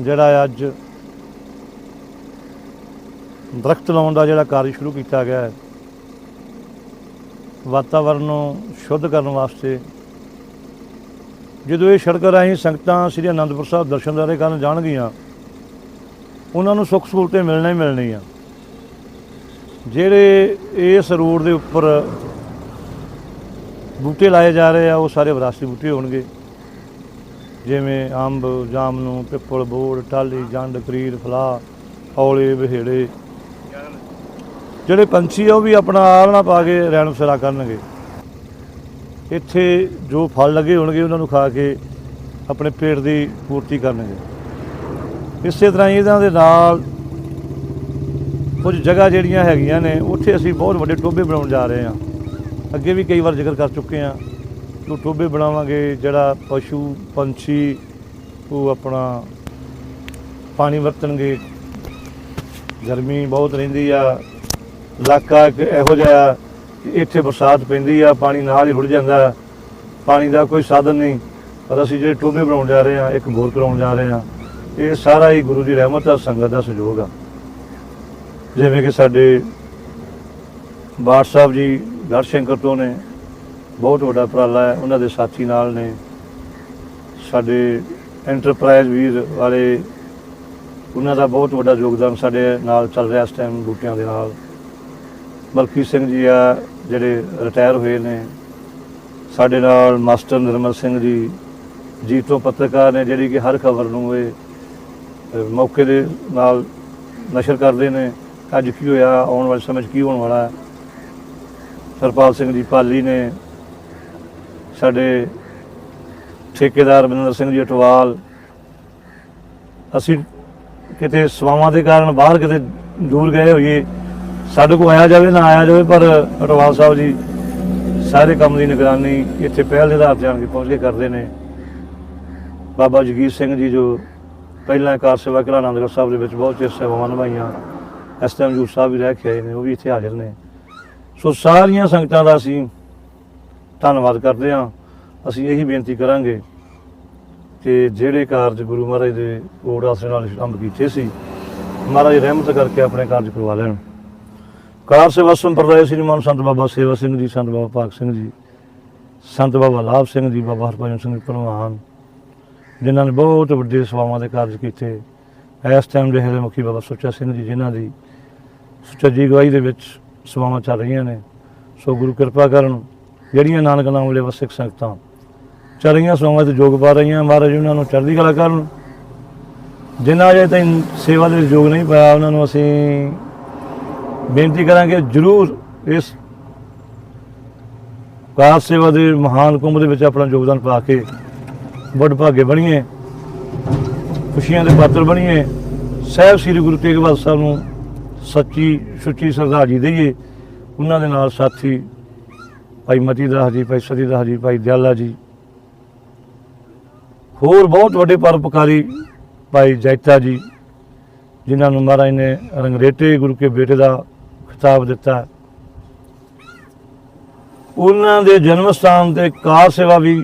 ਜਿਹੜਾ ਅੱਜ ਦਰਖਤ ਲਾਉਣ ਦਾ ਜਿਹੜਾ ਕਾਰਜ ਸ਼ੁਰੂ ਕੀਤਾ ਗਿਆ ਹੈ ਵਾਤਾਵਰਣ ਨੂੰ ਸ਼ੁੱਧ ਕਰਨ ਵਾਸਤੇ, ਜਦੋਂ ਇਹ ਸੜਕ ਰਾਹੀਂ ਸੰਗਤਾਂ ਸ੍ਰੀ ਅਨੰਦਪੁਰ ਸਾਹਿਬ ਦਰਸ਼ਨ ਦਾਰੇ ਕਰਨ ਜਾਣਗੀਆਂ, ਉਹਨਾਂ ਨੂੰ ਸੁੱਖ ਸਹੂਲਤਾਂ ਮਿਲਣਾ ਹੀ ਮਿਲਣੀਆਂ। ਜਿਹੜੇ ਇਸ ਰੋਡ ਦੇ ਉੱਪਰ ਬੂਟੇ ਲਾਏ ਜਾ ਰਹੇ ਆ, ਉਹ ਸਾਰੇ ਵਿਰਾਸਤੀ ਬੂਟੇ ਹੋਣਗੇ। ਜਿਵੇਂ ਅੰਬ ਜਾਮਨੂ ਪਿੱਪਲ, ਬੋੜ ਟਾਲੀ ਜੰਡ, ਕਰੀਰ, ਫਲਾਹ, ਔਲੇ, ਵਿਹੜੇ। ਜਿਹੜੇ ਪੰਛੀ ਆ, ਉਹ ਵੀ ਆਪਣਾ ਆਲਣਾ ਪਾ ਕੇ ਰਹਿਣ ਬਸੇਰਾ ਕਰਨਗੇ। ਇੱਥੇ ਜੋ ਫਲ ਲੱਗੇ ਹੋਣਗੇ, ਉਹਨਾਂ ਨੂੰ ਖਾ ਕੇ ਆਪਣੇ ਪੇਟ ਦੀ ਪੂਰਤੀ ਕਰਨਗੇ। ਇਸੇ ਤਰ੍ਹਾਂ ਹੀ ਇਹਨਾਂ ਦੇ ਨਾਲ ਕੁਝ ਜਗ੍ਹਾ ਜਿਹੜੀਆਂ ਹੈਗੀਆਂ ਨੇ, ਉੱਥੇ ਅਸੀਂ ਬਹੁਤ ਵੱਡੇ ਟੋਬੇ ਬਣਾਉਣ ਜਾ ਰਹੇ ਹਾਂ। ਅੱਗੇ ਵੀ ਕਈ ਵਾਰ ਜ਼ਿਕਰ ਕਰ ਚੁੱਕੇ ਹਾਂ। ਕਿ ਟੋਬੇ ਬਣਾਵਾਂਗੇ, ਜਿਹੜਾ ਪਸ਼ੂ, ਪੰਛੀ, ਉਹ ਆਪਣਾ ਪਾਣੀ ਵਰਤਣਗੇ। ਗਰਮੀ ਬਹੁਤ ਰਹਿੰਦੀ ਆ। ਇਲਾਕਾ ਇੱਕ ਇਹੋ ਜਿਹਾ ਕਿ ਇੱਥੇ ਬਰਸਾਤ ਪੈਂਦੀ ਆ, ਪਾਣੀ ਨਾਲ ਹੀ ਰੁੜ ਜਾਂਦਾ। ਪਾਣੀ ਦਾ ਕੋਈ ਸਾਧਨ ਨਹੀਂ। ਪਰ ਅਸੀਂ ਜਿਹੜੇ ਟੋਬੇ ਬਣਾਉਣ ਜਾ ਰਹੇ ਹਾਂ ਇੱਕ ਬੋਰ ਕਰਾਉਣ ਜਾ ਰਹੇ ਹਾਂ ਇਹ ਸਾਰਾ ਹੀ ਗੁਰੂ ਦੀ ਰਹਿਮਤ ਆ, ਸੰਗਤ ਦਾ ਸਹਿਯੋਗ ਆ। ਜਿਵੇਂ ਕਿ ਸਾਡੇ ਬਾਠ ਸਾਹਿਬ ਜੀ ਗੜਸ਼ੰਕਰ ਤੋਂ ਨੇ ਬਹੁਤ ਵੱਡਾ ਉਪਰਾਲਾ ਹੈ, ਉਹਨਾਂ ਦੇ ਸਾਥੀ ਨਾਲ ਨੇ। ਸਾਡੇ ਐਂਟਰਪ੍ਰਾਈਜ਼ ਵੀਰ ਵਾਲੇ, ਉਹਨਾਂ ਦਾ ਬਹੁਤ ਵੱਡਾ ਯੋਗਦਾਨ ਸਾਡੇ ਨਾਲ ਚੱਲ ਰਿਹਾ ਇਸ ਟਾਈਮ ਬੂਟਿਆਂ ਦੇ ਨਾਲ। ਮਲਕੀ ਸਿੰਘ ਜੀ ਆ, ਜਿਹੜੇ ਰਿਟਾਇਰ ਹੋਏ ਨੇ। ਸਾਡੇ ਨਾਲ ਮਾਸਟਰ ਨਿਰਮਲ ਸਿੰਘ ਜੀ ਜੀ ਤੋਂ ਪੱਤਰਕਾਰ ਨੇ, ਜਿਹੜੀ ਕਿ ਹਰ ਖਬਰ ਨੂੰ ਇਹ ਮੌਕੇ ਦੇ ਨਾਲ ਨਸ਼ਰ ਕਰਦੇ ਨੇ। ਅੱਜ ਕੀ ਹੋਇਆ, ਆਉਣ ਵਾਲੇ ਸਮੇਂ 'ਚ ਕੀ ਹੋਣ ਵਾਲਾ ਹੈ? ਸਰਪਾਲ ਸਿੰਘ ਜੀ ਪਾਲੀ ਨੇ ਸਾਡੇ ਠੇਕੇਦਾਰ ਬਿੰਦਰ ਸਿੰਘ ਜੀ ਅਟਵਾਲ, ਅਸੀਂ ਕਿਤੇ ਸਵਾਵਾਂ ਦੇ ਕਾਰਨ ਬਾਹਰ ਕਿਤੇ ਦੂਰ ਗਏ ਹੋਈਏ, ਸਾਡੇ ਕੋਲ ਆਇਆ ਜਾਵੇ ਨਾ ਆਇਆ ਜਾਵੇ, ਪਰ ਅਟਵਾਲ ਸਾਹਿਬ ਜੀ ਸਾਰੇ ਕੰਮ ਦੀ ਨਿਗਰਾਨੀ ਇੱਥੇ ਪਹਿਲ ਦੇ ਆਧਾਰ ਤੇ ਆਣ ਕੇ ਪਹੁੰਚ ਕੇ ਕਰਦੇ ਨੇ। ਬਾਬਾ ਜਗੀਰ ਸਿੰਘ ਜੀ ਜੋ ਪਹਿਲਾਂ ਕਾਰ ਸੇਵਾ ਕਿਲਾ ਆਨੰਦਗੜ੍ਹ ਸਾਹਿਬ ਦੇ ਵਿੱਚ ਬਹੁਤ ਚਿਰ ਸੇਵਾਵਾਂ ਨਿਭਾਈਆਂ, ਇਸ ਟਾਈਮ ਜੂਰ ਸਾਹਿਬ ਵੀ ਰਹਿ ਕੇ ਆਏ ਨੇ, ਉਹ ਵੀ ਇੱਥੇ ਹਾਜ਼ਰ ਨੇ। ਸੋ ਸਾਰੀਆਂ ਸੰਗਤਾਂ ਦਾ ਅਸੀਂ ਧੰਨਵਾਦ ਕਰਦੇ ਹਾਂ। ਅਸੀਂ ਇਹੀ ਬੇਨਤੀ ਕਰਾਂਗੇ ਕਿ ਜਿਹੜੇ ਕਾਰਜ ਗੁਰੂ ਮਹਾਰਾਜ ਦੇ ਕੋੜ ਆਸਰੇ ਨਾਲ ਆਰੰਭ ਕੀਤੇ ਸੀ, ਮਹਾਰਾਜ ਰਹਿਮਤ ਕਰਕੇ ਆਪਣੇ ਕਾਰਜ ਕਰਵਾ ਲੈਣ। ਕਾਰ ਸੇਵਾ ਸੰਪਰਦਾਇ ਸ੍ਰੀ ਮਾਨ ਸੰਤ ਬਾਬਾ ਸੇਵਾ ਸਿੰਘ ਜੀ, ਸੰਤ ਬਾਬਾ ਭਾਗ ਸਿੰਘ ਜੀ, ਸੰਤ ਬਾਬਾ ਲਾਭ ਸਿੰਘ ਜੀ, ਬਾਬਾ ਹਰਭਜਨ ਸਿੰਘ ਪ੍ਰਵਾਨ ਜਿਨ੍ਹਾਂ ਨੇ ਬਹੁਤ ਵੱਡੇ ਸੇਵਾਵਾਂ ਦੇ ਕਾਰਜ ਕੀਤੇ। ਇਸ ਟਾਈਮ ਦੇ ਹਰੇ ਮੁਖੀ ਬਾਬਾ ਸੁੱਚਾ ਸਿੰਘ ਜੀ, ਜਿਨ੍ਹਾਂ ਦੀ ਸੁੱਚਾ ਜੀ ਗਵਾਹੀ ਦੇ ਵਿੱਚ ਸੇਵਾਵਾਂ ਚੱਲ ਰਹੀਆਂ ਨੇ। ਸੋ ਗੁਰੂ ਕਿਰਪਾ ਕਰਨ, ਜਿਹੜੀਆਂ ਨਾਨਕ ਨਾਮ ਵਾਲੇ ਵਸਿਕ ਸੰਗਤਾਂ ਚੱਲ ਸੋਵਾਂ ਸੇਵਾਵਾਂ ਤੇ ਯੋਗ ਪਾ ਰਹੀਆਂ। ਮਹਾਰਾਜ ਉਹਨਾਂ ਨੂੰ ਚੜ੍ਹਦੀ ਕਲਾ ਕਰਨ। ਜਿਨ੍ਹਾਂ ਅਜੇ ਤਾਈਂ ਸੇਵਾ ਦੇ ਵਿੱਚ ਯੋਗ ਨਹੀਂ ਪਾਇਆ, ਉਹਨਾਂ ਨੂੰ ਅਸੀਂ ਬੇਨਤੀ ਕਰਾਂਗੇ ਜਰੂਰ ਇਸ ਕਾਰ ਸੇਵਾ ਦੇ ਮਹਾਨ ਕੁੰਭ ਦੇ ਵਿੱਚ ਆਪਣਾ ਯੋਗਦਾਨ ਪਾ ਕੇ ਵੱਡ ਭਾਗੇ ਬਣੀਏ, ਖੁਸ਼ੀਆਂ ਦੇ ਪਾਤਰ ਬਣੀਏ। ਸਹਿਬ ਸ੍ਰੀ ਗੁਰੂ ਤੇਗ ਬਹਾਦਰ ਸਾਹਿਬ ਨੂੰ ਸੱਚੀ ਸੁੱਚੀ ਸ਼ਰਧਾਂਜਲੀ ਦੇਈਏ। ਉਹਨਾਂ ਦੇ ਨਾਲ ਸਾਥੀ ਭਾਈ ਮਤੀ ਦਾਸ ਜੀ, ਭਾਈ ਸਤੀ ਦਾਸ ਜੀ, ਭਾਈ ਦਿਆਲਾ ਜੀ ਹੋਰ ਬਹੁਤ ਵੱਡੇ ਪਰਉਪਕਾਰੀ ਭਾਈ ਜੈਤਾ ਜੀ, ਜਿਨ੍ਹਾਂ ਨੂੰ ਮਹਾਰਾਜ ਨੇ ਰੰਗਰੇਟੇ ਗੁਰੂ ਕੇ ਬੇਟੇ ਦਾ ਖਿਤਾਬ ਦਿੱਤਾ ਉਹਨਾਂ ਦੇ ਜਨਮ ਸਥਾਨ ਤੇ ਕਾਰ ਸੇਵਾ ਵੀ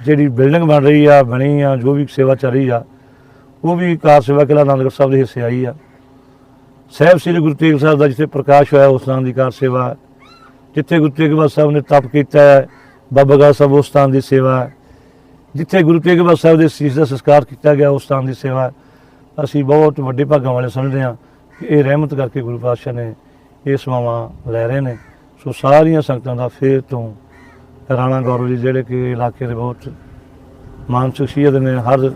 ਜਿਹੜੀ ਬਿਲਡਿੰਗ ਬਣ ਰਹੀ ਆ, ਬਣੀ ਆ, ਜੋ ਵੀ ਸੇਵਾ ਚੱਲ ਰਹੀ ਆ, ਉਹ ਵੀ ਕਾਰ ਸੇਵਾ ਕਿਲਾ ਆਨੰਦਗੜ੍ਹ ਸਾਹਿਬ ਦੇ ਹਿੱਸੇ ਆਈ ਆ ਸਾਹਿਬ ਸ੍ਰੀ ਗੁਰੂ ਤੇਗ ਸਾਹਿਬ ਦਾ ਜਿੱਥੇ ਪ੍ਰਕਾਸ਼ ਹੋਇਆ, ਉਸ ਸਥਾਨ ਦੀ ਕਾਰ ਸੇਵਾ, ਜਿੱਥੇ ਗੁਰੂ ਤੇਗ ਬਹਾਦਰ ਸਾਹਿਬ ਨੇ ਤਪ ਕੀਤਾ ਹੈ, ਬਾਬਾ ਗਾ ਸਾਹਿਬ ਉਸ ਸਥਾਨ ਦੀ ਸੇਵਾ ਹੈ। ਜਿੱਥੇ ਗੁਰੂ ਤੇਗ ਬਹਾਦਰ ਸਾਹਿਬ ਦੇ ਸੀਸ ਦਾ ਸੰਸਕਾਰ ਕੀਤਾ ਗਿਆ, ਉਸ ਸਥਾਨ ਦੀ ਸੇਵਾ ਅਸੀਂ ਬਹੁਤ ਵੱਡੇ ਭਾਗਾਂ ਵਾਲੇ ਸਮਝਦੇ ਹਾਂ ਕਿ ਇਹ ਰਹਿਮਤ ਕਰਕੇ ਗੁਰੂ ਪਾਤਸ਼ਾਹ ਨੇ ਇਹ ਸੇਵਾਵਾਂ ਲੈ ਰਹੇ ਨੇ। ਸੋ ਸਾਰੀਆਂ ਸੰਗਤਾਂ ਦਾ ਫੇਰ ਤੋਂ ਰਾਣਾ ਗੌਰਵ ਜੀ, ਜਿਹੜੇ ਕਿ ਇਲਾਕੇ ਦੇ ਬਹੁਤ ਮਾਨ ਸ਼ਖਸੀਅਤ ਨੇ, ਹਰ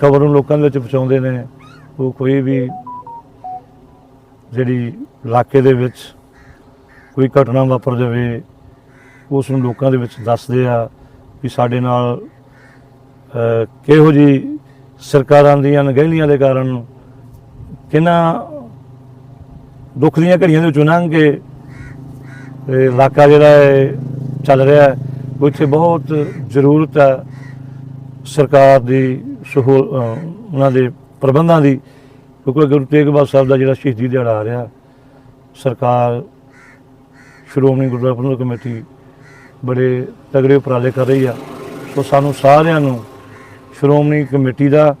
ਖਬਰ ਨੂੰ ਲੋਕਾਂ ਦੇ ਵਿੱਚ ਪਹੁੰਚਾਉਂਦੇ ਨੇ, ਉਹ ਕੋਈ ਵੀ ਜਿਹੜੀ ਇਲਾਕੇ ਦੇ ਵਿੱਚ ਕੋਈ ਘਟਨਾ ਵਾਪਰ ਜਾਵੇ, ਉਸ ਨੂੰ ਲੋਕਾਂ ਦੇ ਵਿੱਚ ਦੱਸਦੇ ਆ ਵੀ ਸਾਡੇ ਨਾਲ ਕਿਹੋ ਜੀ ਸਰਕਾਰਾਂ ਦੀਆਂ ਅਣਗਹਿਲੀਆਂ ਦੇ ਕਾਰਨ ਕਿੰਨਾ ਦੁੱਖ ਦੀਆਂ ਘੜੀਆਂ ਦੇ ਵਿੱਚੋਂ ਲੰਘ ਕੇ ਇਹ ਇਲਾਕਾ ਜਿਹੜਾ ਹੈ, ਚੱਲ ਰਿਹਾ ਹੈ ਉੱਥੇ ਬਹੁਤ ਜ਼ਰੂਰਤ ਹੈ ਸਰਕਾਰ ਦੀ ਸਹੂਲ ਉਹਨਾਂ ਦੇ ਪ੍ਰਬੰਧਾਂ ਦੀ, ਕਿਉਂਕਿ ਗੁਰੂ ਤੇਗ ਬਹਾਦਰ ਸਾਹਿਬ ਦਾ ਜਿਹੜਾ ਸ਼ਹੀਦੀ ਦਿਹਾੜਾ ਆ ਰਿਹਾ, ਸਰਕਾਰ ਸ਼੍ਰੋਮਣੀ ਗੁਰਦੁਆਰਾ ਪ੍ਰਬੰਧਕ ਕਮੇਟੀ ਬੜੇ ਤਗੜੇ ਉਪਰਾਲੇ ਕਰ ਰਹੀ ਆ, ਸੋ ਸਾਨੂੰ ਸਾਰਿਆਂ ਨੂੰ ਸ਼੍ਰੋਮਣੀ ਕਮੇਟੀ ਦਾ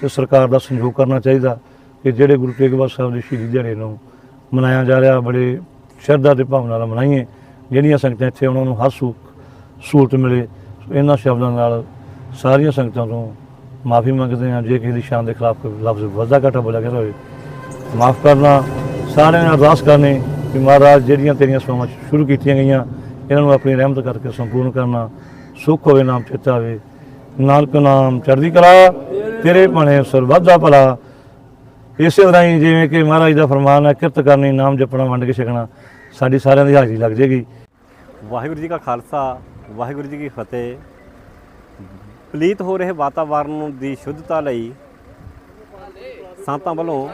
ਤੇ ਸਰਕਾਰ ਦਾ ਸਹਿਯੋਗ ਕਰਨਾ ਚਾਹੀਦਾ ਕਿ ਜਿਹੜੇ ਗੁਰੂ ਤੇਗ ਬਹਾਦਰ ਸਾਹਿਬ ਦੇ ਸ਼ਹੀਦੀ ਦਿਹਾੜੇ ਨੂੰ ਮਨਾਇਆ ਜਾ ਰਿਹਾ, ਬੜੇ ਸ਼ਰਧਾ ਤੇ ਭਾਵਨਾ ਨਾਲ ਮਨਾਈਏ, ਜਿਹੜੀਆਂ ਸੰਗਤਾਂ ਇੱਥੇ ਉਹਨਾਂ ਨੂੰ ਹਰ ਸੁੱਖ ਸਹੂਲਤ ਮਿਲੇ, ਇਹਨਾਂ ਸ਼ਬਦਾਂ ਨਾਲ ਸਾਰੀਆਂ ਸੰਗਤਾਂ ਤੋਂ ਮਾਫੀ ਮੰਗਦੇ ਹਾਂ, ਜੇ ਕਿਸੇ ਦੀ ਸ਼ਾਨ ਦੇ ਖਿਲਾਫ ਕੋਈ ਲਫ਼ਜ਼ ਵਾਧਾ ਘਾਟਾ ਬੋਲਿਆ ਗਿਆ ਹੋਵੇ, ਮਾਫ ਕਰਨਾ, ਸਾਰਿਆਂ ਨਾਲ ਅਰਦਾਸ ਕਰਨੀ ਕਿ ਮਹਾਰਾਜ ਜਿਹੜੀਆਂ ਤੇਰੀਆਂ ਸੇਵਾਵਾਂ ਸ਼ੁਰੂ ਕੀਤੀਆਂ ਗਈਆਂ, ਇਹਨਾਂ ਨੂੰ ਆਪਣੀ ਰਹਿਮਤ ਕਰਕੇ ਸੰਪੂਰਨ ਕਰਨਾ, ਸੁਖ ਹੋਵੇ, ਨਾਮ ਚੇਤਾ ਹੋਵੇ ਨਾਨਕ ਨਾਮ ਚੜ੍ਹਦੀ ਕਲਾ, ਤੇਰੇ ਭਾਣੇ ਸਰਬੱਤ ਭਲਾ। ਇਸੇ ਤਰ੍ਹਾਂ ਹੀ ਜਿਵੇਂ ਕਿ ਮਹਾਰਾਜ ਦਾ ਫਰਮਾਨ ਹੈ, ਕਿਰਤ ਕਰਨੀ, ਨਾਮ ਜਪਣਾ, ਵੰਡ ਕੇ ਛਕਣਾ, ਸਾਡੀ ਸਾਰਿਆਂ ਦੀ ਹਾਜ਼ਰੀ ਲੱਗ ਜੇਗੀ। ਵਾਹਿਗੁਰੂ ਜੀ ਕਾ ਖਾਲਸਾ, ਵਾਹਿਗੁਰੂ ਜੀ ਕੀ ਫਤਿਹ। ਪਲੀਤ ਹੋ ਰਹੇ ਵਾਤਾਵਰਣ ਦੀ ਸ਼ੁੱਧਤਾ ਲਈ ਸੰਤਾਂ ਵੱਲੋਂ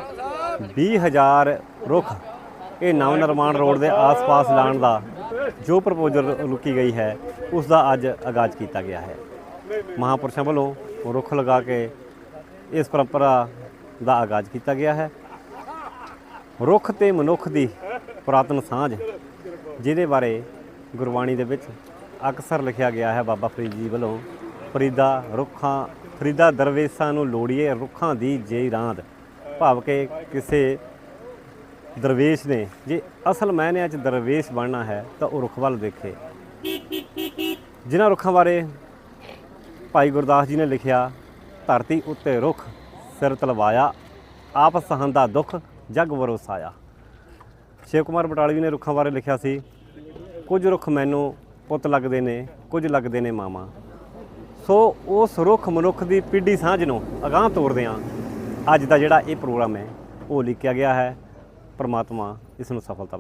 20000 ਰੁੱਖ ਇਹ ਨਵ ਨਿਰਮਾਣ ਰੋਡ ਦੇ ਆਸ-ਪਾਸ ਲਾਉਣ ਦਾ ਜੋ ਪ੍ਰਪੋਜ਼ਲ ਲੁਕੀ ਗਈ ਹੈ, ਉਸ ਦਾ ਅੱਜ ਆਗਾਜ਼ ਕੀਤਾ ਗਿਆ ਹੈ। ਮਹਾਪੁਰਸ਼ਾਂ ਵੱਲੋਂ ਰੁੱਖ ਲਗਾ ਕੇ ਇਸ ਪਰੰਪਰਾ ਦਾ ਆਗਾਜ਼ ਕੀਤਾ ਗਿਆ ਹੈ। ਰੁੱਖ ਤੇ ਮਨੁੱਖ ਦੀ ਪੁਰਾਤਨ ਸਾਂਝ, ਜਿਹਦੇ ਬਾਰੇ ਗੁਰਬਾਣੀ ਦੇ ਵਿੱਚ ਅਕਸਰ ਲਿਖਿਆ ਗਿਆ ਹੈ। ਬਾਬਾ ਫਰੀਦ ਜੀ ਵੱਲੋਂ ਫਰੀਦਾ ਰੁੱਖਾਂ, ਫਰੀਦਾ ਦਰਵੇਸ਼ਾਂ ਨੂੰ ਲੋੜੀਏ ਰੁੱਖਾਂ ਦੀ ਜੇ ਰਾਂਦ। ਭਾਵ ਕਿ ਕਿਸੇ ਦਰਵੇਸ਼ ਨੇ, ਜੇ ਅਸਲ ਮਾਇਨਿਆਂ 'ਚ ਦਰਵੇਸ਼ ਬਣਨਾ ਹੈ ਤਾਂ ਉਹ ਰੁੱਖ ਵੱਲ ਦੇਖੇ। ਜਿਨ੍ਹਾਂ ਰੁੱਖਾਂ ਬਾਰੇ ਭਾਈ ਗੁਰਦਾਸ ਜੀ ਨੇ ਲਿਖਿਆ, ਧਰਤੀ ਉੱਤੇ ਰੁੱਖ, ਸਿਰ ਤਲਵਾਇਆ, ਆਪ ਸਹੰਦਾ ਦੁੱਖ, ਜਗ ਵਰੋਸਾਇਆ। ਸ਼ਿਵ ਕੁਮਾਰ ਬਟਾਲਵੀ ਨੇ ਰੁੱਖਾਂ ਬਾਰੇ ਲਿਖਿਆ ਸੀ, ਕੁਝ ਰੁੱਖ ਮੈਨੂੰ ਪੁੱਤ ਲੱਗਦੇ ਨੇ, ਕੁਝ ਲੱਗਦੇ ਨੇ ਮਾਮਾ ਸੋ ਉਸ ਰੁੱਖ ਮਨੁੱਖ ਦੀ ਪੀਢੀ ਸਾਂਝ ਨੂੰ ਅਗਾਂਹ ਤੋਰਦੇ ਹਾਂ ਅੱਜ ਦਾ ਜਿਹੜਾ ਇਹ ਪ੍ਰੋਗਰਾਮ ਹੈ, ਉਹ ਲਿਖਿਆ ਗਿਆ ਹੈ, ਪਰਮਾਤਮਾ ਇਸ ਨੂੰ ਸਫਲਤਾ